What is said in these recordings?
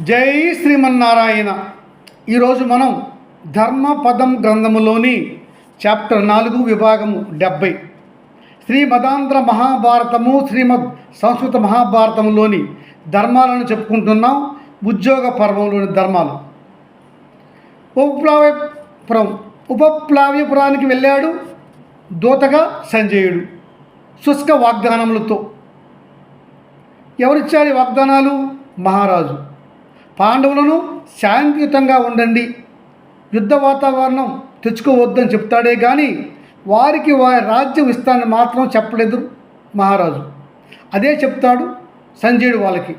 జై శ్రీమన్నారాయణ. ఈరోజు మనం ధర్మపదం గ్రంథములోని చాప్టర్ నాలుగు విభాగము డెబ్బై శ్రీమదాంధ్ర మహాభారతము శ్రీమద్ సంస్కృత మహాభారతంలోని ధర్మాలను చెప్పుకుంటున్నాం. ఉద్యోగ పర్వంలోని ధర్మాలు. ఉపప్లావ్యపురం ఉపప్లావ్యపురానికి వెళ్ళాడు దూతగా సంజయుడు. శుష్క వాగ్దానములతో. ఎవరిచ్చారు వాగ్దానాలు? మహారాజు. పాండవులను శాంతియుతంగా ఉండండి. యుద్ధ వాతావరణం తెచ్చుకోవద్దని చెప్తాడే కానీ వారికి వారి రాజ్యం ఇస్తానని మాత్రం చెప్పలేదు మహారాజు. అదే చెప్తాడు సంజయుడు వాళ్ళకి.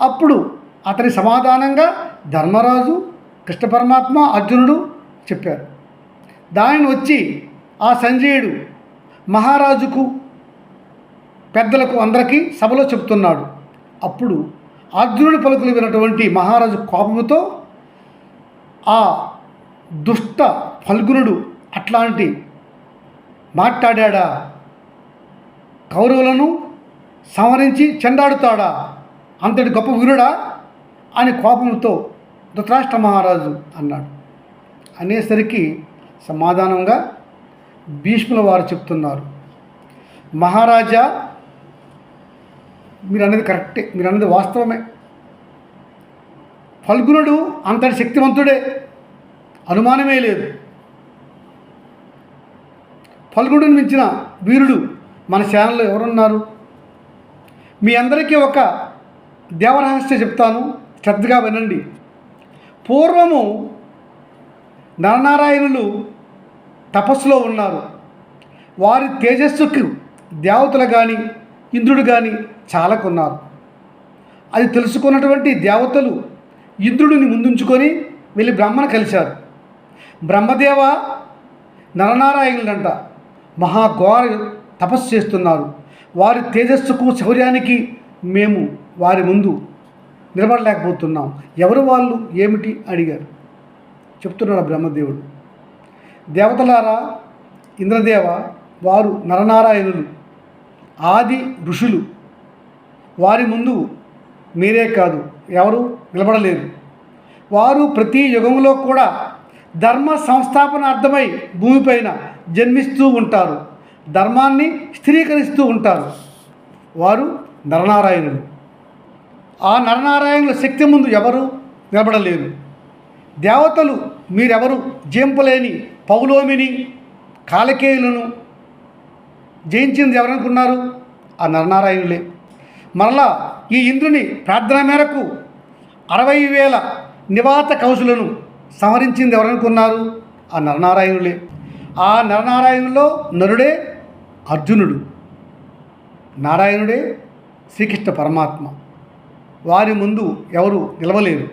అప్పుడు అతని సమాధానంగా ధర్మరాజు కృష్ణ పరమాత్మ అర్జునుడు చెప్పారు. దానిని వచ్చి ఆ సంజయుడు మహారాజుకు పెద్దలకు అందరికీ సభలో చెప్తున్నాడు. అప్పుడు అర్జునుడి పలుకులు వినటువంటి మహారాజు కోపముతో ఆ దుష్ట ఫల్గునుడు అట్లాంటి మాట్లాడా కౌరవులను సంహరించి చెండాడుతాడా? అంతటి గొప్ప వీరుడా? అని కోపంతో ధృతరాష్ట్ర మహారాజు అన్నాడు. అనేసరికి సమాధానంగా భీష్ముల వారు చెప్తున్నారు. మహారాజా మీరు అనేది కరెక్టే మీరు అనేది వాస్తవమే. ఫల్గుణుడు అంతటి శక్తివంతుడే అనుమానమే లేదు. ఫల్గునుడిని మించిన వీరుడు మన శానలో ఎవరున్నారు? మీ అందరికీ ఒక దేవరహస్య చెప్తాను శ్రద్ధగా వినండి. పూర్వము నరనారాయణులు తపస్సులో ఉన్నారు. వారి తేజస్సుకు దేవతలు కానీ ఇంద్రుడు కానీ చాలకున్నారు. అది తెలుసుకున్నటువంటి దేవతలు ఇంద్రుడిని ముందుంచుకొని వెళ్ళి బ్రహ్మను కలిశారు. బ్రహ్మదేవ నరనారాయణులంట మహాఘోర తపస్సు చేస్తున్నారు. వారి తేజస్సుకు శౌర్యానికి మేము వారి ముందు నిలబడలేకపోతున్నాం. ఎవరు వాళ్ళు? ఏమిటి? అడిగారు. చెప్తున్నాడు బ్రహ్మదేవుడు. దేవతలారా ఇంద్రదేవ వారు నరనారాయణులు. ఆది ఋషులు. వారి ముందు మీరే కాదు ఎవరు నిలబడలేరు. వారు ప్రతి యుగంలో కూడా ధర్మ సంస్థాపనార్థమై భూమిపైన జన్మిస్తూ ఉంటారు ధర్మాన్ని స్థిరీకరిస్తూ ఉంటారు. వారు నరనారాయణులు. ఆ నరనారాయణుల శక్తి ముందు ఎవరు నిలబడలేరు. దేవతలు మీరెవరు జంపలేని పౌలోమిని కాలకేయులను జయించింది ఎవరనుకున్నారు? ఆ నరనారాయణులే. మరలా ఈ ఇంద్రుని ప్రార్థన మేరకు అరవై వేల నివాత కౌశులను సంహరించింది ఎవరనుకున్నారు? ఆ నరనారాయణులే. ఆ నరనారాయణులో నరుడే అర్జునుడు. నారాయణుడే శ్రీకృష్ణ పరమాత్మ. వారి ముందు ఎవరు నిలవలేరు.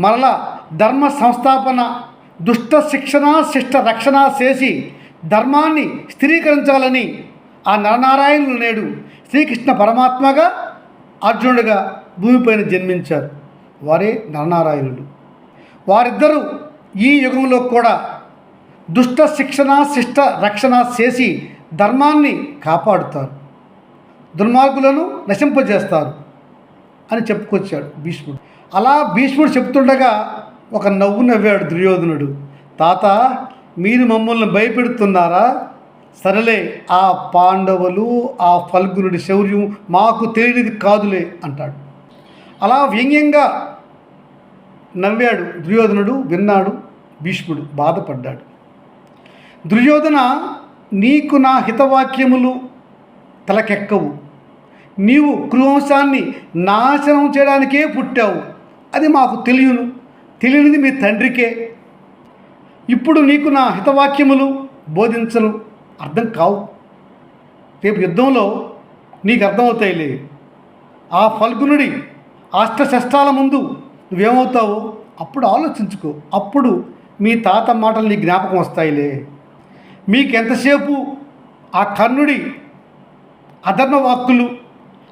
మరలా ధర్మ సంస్థాపన దుష్ట శిక్షణ శిష్ట రక్షణ చేసి ధర్మాన్ని స్థిరీకరించాలని ఆ నరనారాయణులు నేడు శ్రీకృష్ణ పరమాత్మగా అర్జునుడిగా భూమిపైన జన్మించారు. వారే నరనారాయణులు. వారిద్దరూ ఈ యుగంలో కూడా దుష్ట శిక్షణ శిష్ట రక్షణ చేసి ధర్మాన్ని కాపాడుతారు. దుర్మార్గులను నశింపజేస్తారు అని చెప్పుకొచ్చాడు భీష్ముడు. అలా భీష్ముడు చెప్తుండగా ఒక నవ్వు నవ్వాడు దుర్యోధనుడు. తాత మీరు మమ్మల్ని భయపెడుతున్నారా? సరేలే ఆ పాండవులు ఆ ఫల్గునుడి శౌర్యం మాకు తెలియనిది కాదులే అంటాడు. అలా వ్యంగ్యంగా నవ్వాడు దుర్యోధనుడు విన్నాడు భీష్ముడు బాధపడ్డాడు. దుర్యోధన నీకు నా హితవాక్యములు తలకెక్కవు. నీవు కురువంశాన్ని నాశనం చేయడానికే పుట్టావు. అది మాకు తెలియను. తెలియనిది మీ తండ్రికే. ఇప్పుడు నీకు నా హితవాక్యములు బోధించను అర్థం కావు. రేపు యుద్ధంలో నీకు అర్థమవుతాయిలే. ఆ ఫల్గునుడి అష్టశస్త్రాల ముందు నువ్వేమవుతావో అప్పుడు ఆలోచించుకో. అప్పుడు మీ తాత మాటలు నీ జ్ఞాపకం వస్తాయిలే. మీకెంతసేపు ఆ కర్ణుడి అధర్మ వాక్కులు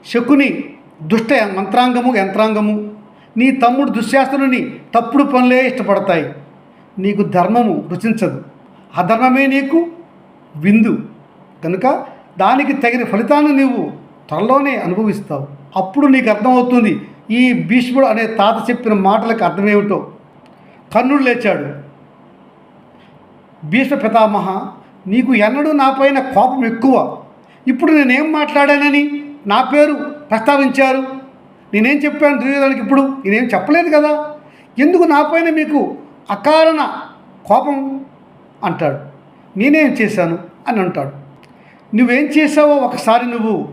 శకుని దుష్ట మంత్రాంగము యంత్రాంగము నీ తమ్ముడు దుశ్శాసనుని తప్పుడు పనులే ఇష్టపడతాయి. నీకు ధర్మము రుచించదు. అధర్మమే నీకు విందు. కనుక దానికి తగిన ఫలితాన్ని నీవు త్వరలోనే అనుభవిస్తావు. అప్పుడు నీకు అర్థమవుతుంది ఈ భీష్ముడు అనే తాత చెప్పిన మాటలకు అర్థమేమిటో. కర్ణుడు లేచాడు. భీష్మ పితామహ నీకు ఎన్నడూ నాపైన కోపం ఎక్కువ. ఇప్పుడు నేనేం మాట్లాడానని నా పేరు ప్రస్తావించారు. నేనేం చెప్పాను దుర్యోధనకి ఇప్పుడు? నేనేం చెప్పలేదు కదా? ఎందుకు నాపైన మీకు అకారణ కోపం అంటాడు. నేనేం చేశాను అని అంటాడు. నువ్వేం చేసావో ఒకసారి నువ్వు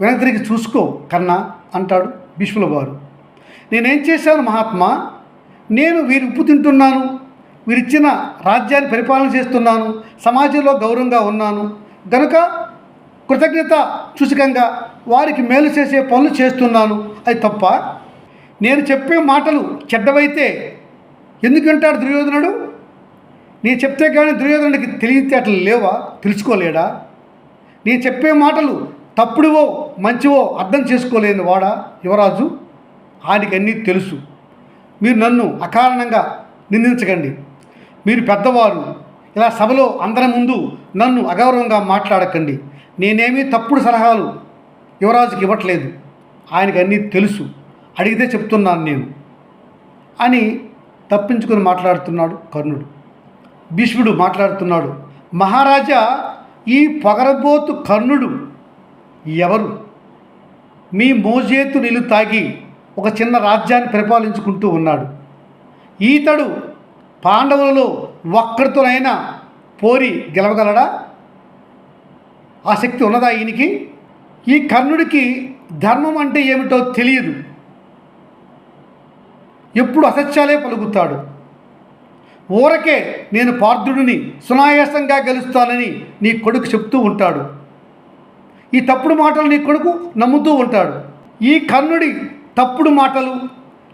వెనక తిరిగి చూసుకో కన్నా అంటాడు భీష్ముల వారు. నేనేం చేశాను మహాత్మా? నేను వీరి ఉప్పు తింటున్నాను. వీరిచ్చిన రాజ్యాన్ని పరిపాలన చేస్తున్నాను. సమాజంలో గౌరవంగా ఉన్నాను. గనుక కృతజ్ఞత సూచకంగా వారికి మేలు చేసే పనులు చేస్తున్నాను. అది తప్ప నేను చెప్పే మాటలు చెడ్డవైతే ఎందుకు దుర్యోధనుడు? నేను చెప్తే కానీ దుర్యోధనుడికి తెలియతేటలు లేవా? తెలుసుకోలేడా? నేను చెప్పే మాటలు తప్పుడువో మంచివో అర్థం చేసుకోలేని వాడా యువరాజు? ఆయనకి అన్నీ తెలుసు. మీరు నన్ను అకారణంగా నిందించకండి. మీరు పెద్దవారు. ఇలా సభలో అందరి ముందు నన్ను అగౌరవంగా మాట్లాడకండి. నేనేమీ తప్పుడు సలహాలు యువరాజుకి ఇవ్వట్లేదు. ఆయనకి అన్నీ తెలుసు. అడిగితే చెప్తున్నాను నేను. అని తప్పించుకొని మాట్లాడుతున్నాడు కర్ణుడు. భీష్ముడు మాట్లాడుతున్నాడు మహారాజా ఈ పొగరబోతు కర్ణుడు ఎవరు? మీ మోజేతు నీళ్ళు తాగి ఒక చిన్న రాజ్యాన్ని పరిపాలించుకుంటూ ఉన్నాడు. ఈతడు పాండవులలో ఒక్కరితోనైనా పోరి గెలవగలడా? ఆ శక్తి ఉన్నదా ఈయనకి? ఈ కర్ణుడికి ధర్మం అంటే ఏమిటో తెలియదు. ఎప్పుడు అసత్యాలే పలుకుతాడు. ఊరకే నేను పార్థుడిని సునాయాసంగా గెలుస్తానని నీ కొడుకు చెప్తూ ఉంటాడు. ఈ తప్పుడు మాటలు నీ కొడుకు నమ్ముతూ ఉంటాడు. ఈ కర్ణుడి తప్పుడు మాటలు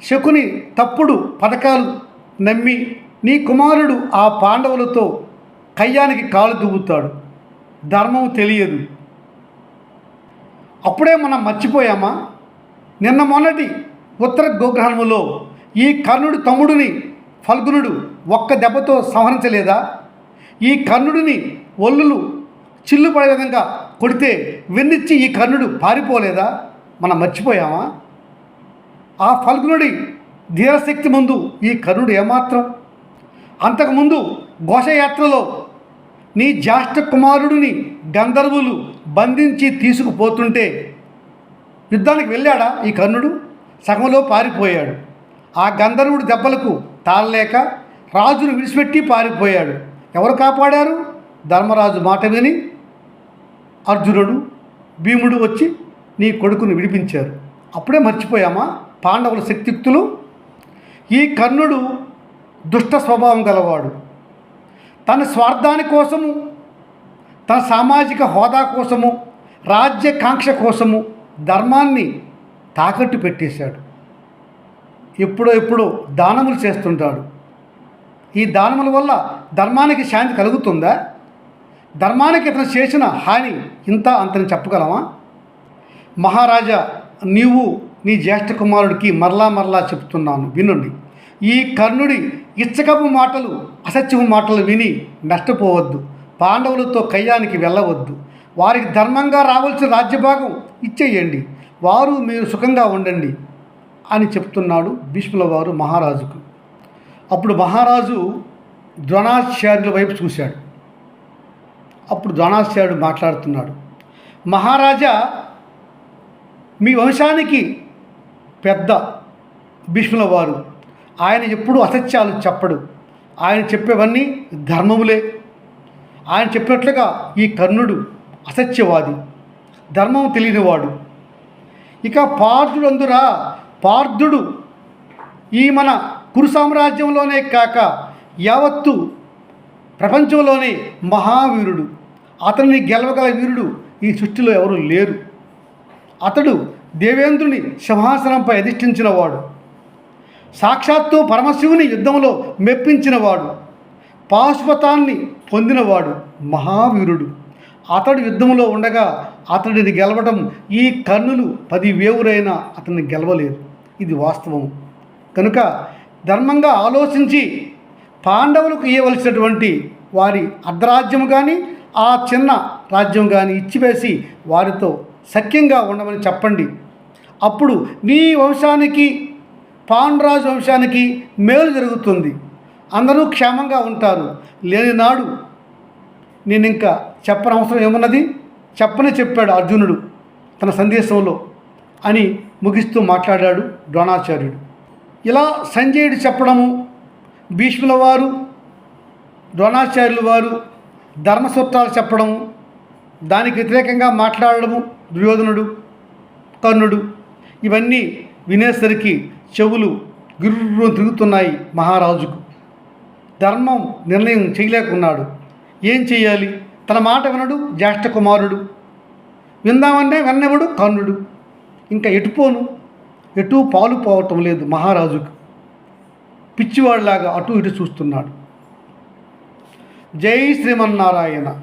శకుని తప్పుడు పథకాలు నమ్మి నీ కుమారుడు ఆ పాండవులతో కయ్యానికి కాలు దువ్వుతాడు. ధర్మం తెలియదు. అప్పుడే మనం మర్చిపోయామా? నిన్న మొన్నటి ఉత్తర గోగ్రహణములో ఈ కర్ణుడు తమ్ముడిని ఫల్గునుడు ఒక్క దెబ్బతో సంహరించలేదా? ఈ కర్ణుడిని ఒల్లులు చిల్లు పడే విధంగా కొడితే వెన్నిచ్చి ఈ కర్ణుడు పారిపోలేదా? మనం మర్చిపోయామా? ఆ ఫల్గునుడి ధీరశక్తి ముందు ఈ కర్ణుడు ఏమాత్రం? అంతకుముందు ఘోషయాత్రలో నీ జ్యేష్ఠ కుమారుడిని గంధర్వులు బంధించి తీసుకుపోతుంటే యుద్ధానికి వెళ్ళాడా ఈ కర్ణుడు? సగంలో పారిపోయాడు. ఆ గంధర్వుడి దెబ్బలకు తాళలేక రాజును విడిచిపెట్టి పారిపోయాడు. ఎవరు కాపాడారు? ధర్మరాజు మాట విని అర్జునుడు భీముడు వచ్చి నీ కొడుకును విడిపించారు. అప్పుడే మర్చిపోయామా? పాండవుల శక్తియుక్తులు. ఈ కర్ణుడు దుష్ట స్వభావం గలవాడు. తన స్వార్థాని కోసము తన సామాజిక హోదా కోసము రాజ్యకాంక్ష కోసము ధర్మాన్ని తాకట్టు పెట్టేశాడు. ఎప్పుడో ఎప్పుడో దానములు చేస్తుంటాడు. ఈ దానముల వల్ల ధర్మానికి శాంతి కలుగుతుందా? ధర్మానికి ఇతను చేసిన హాని ఇంత అంతని చెప్పగలమా? మహారాజా నీవు నీ జ్యేష్ఠ కుమారుడికి మరలా మరలా చెప్తున్నాను వినండి. ఈ కర్ణుడి ఇచ్చకపు మాటలు అసత్యపు మాటలు విని నష్టపోవద్దు. పాండవులతో కయ్యానికి వెళ్ళవద్దు. వారికి ధర్మంగా రావాల్సిన రాజ్యభాగం ఇచ్చేయండి. వారు మీరు సుఖంగా ఉండండి. అని చెప్తున్నాడు భీష్ముల వారు మహారాజుకు. అప్పుడు మహారాజు ద్రోణాచార్యుల వైపు చూశాడు. అప్పుడు ద్రోణాచార్యుడు మాట్లాడుతున్నాడు. మహారాజా మీ వంశానికి పెద్ద భీష్ముల వారు ఆయన ఎప్పుడు అసత్యాలు చెప్పడు. ఆయన చెప్పేవన్నీ ధర్మములే. ఆయన చెప్పినట్లుగా ఈ కర్ణుడు అసత్యవాది ధర్మం తెలియనివాడు. ఇక పార్థుడందురా పార్థుడు ఈ మన కురు సామ్రాజ్యంలోనే కాక యావత్తు ప్రపంచంలోనే మహావీరుడు. అతన్ని గెలవగల వీరుడు ఈ సృష్టిలో ఎవరు లేరు. అతడు దేవేంద్రుని సింహాసనంపై అధిష్ఠించినవాడు. సాక్షాత్తు పరమశివుని యుద్ధంలో మెప్పించినవాడు. పాశుపతాన్ని పొందినవాడు మహావీరుడు. అతడు యుద్ధంలో ఉండగా అతడిని గెలవడం ఈ కన్నులు పది వేవురైనా అతన్ని గెలవలేరు. ఇది వాస్తవం కనుక ధర్మంగా ఆలోచించి పాండవులకు ఇవ్వవలసినటువంటి వారి అర్ధరాజ్యం కానీ ఆ చిన్న రాజ్యం కానీ ఇచ్చివేసి వారితో సఖ్యంగా ఉండమని చెప్పండి. అప్పుడు నీ వంశానికి పాండురాజు వంశానికి మేలు జరుగుతుంది. అందరూ క్షేమంగా ఉంటారు. లేని నాడు నేను ఇంకా చెప్పని అవసరం ఏమున్నది? చెప్పని చెప్పాడు అర్జునుడు తన సందేశంలో. అని ముగిస్తూ మాట్లాడాడు ద్రోణాచార్యుడు. ఇలా సంజయుడు చెప్పడము భీష్ముల వారు ద్రోణాచార్యుల వారు ధర్మసూత్రాలు చెప్పడము దానికి వ్యతిరేకంగా మాట్లాడడము దుర్యోధనుడు కర్ణుడు ఇవన్నీ వినేసరికి చెవులు గుర్రు తిరుగుతున్నాయి మహారాజుకు. ధర్మం నిర్ణయం చేయలేకున్నాడు. ఏం చేయాలి తన మాట వినడు జ్యేష్ఠ కుమారుడు. విందామంటే విన్నవుడు కర్ణుడు. ఇంకా ఎటుపోను ఎటు పాలు పోవటం లేదు మహారాజుకు. పిచ్చివాడిలాగా అటు ఇటు చూస్తున్నాడు. జై శ్రీమన్నారాయణ.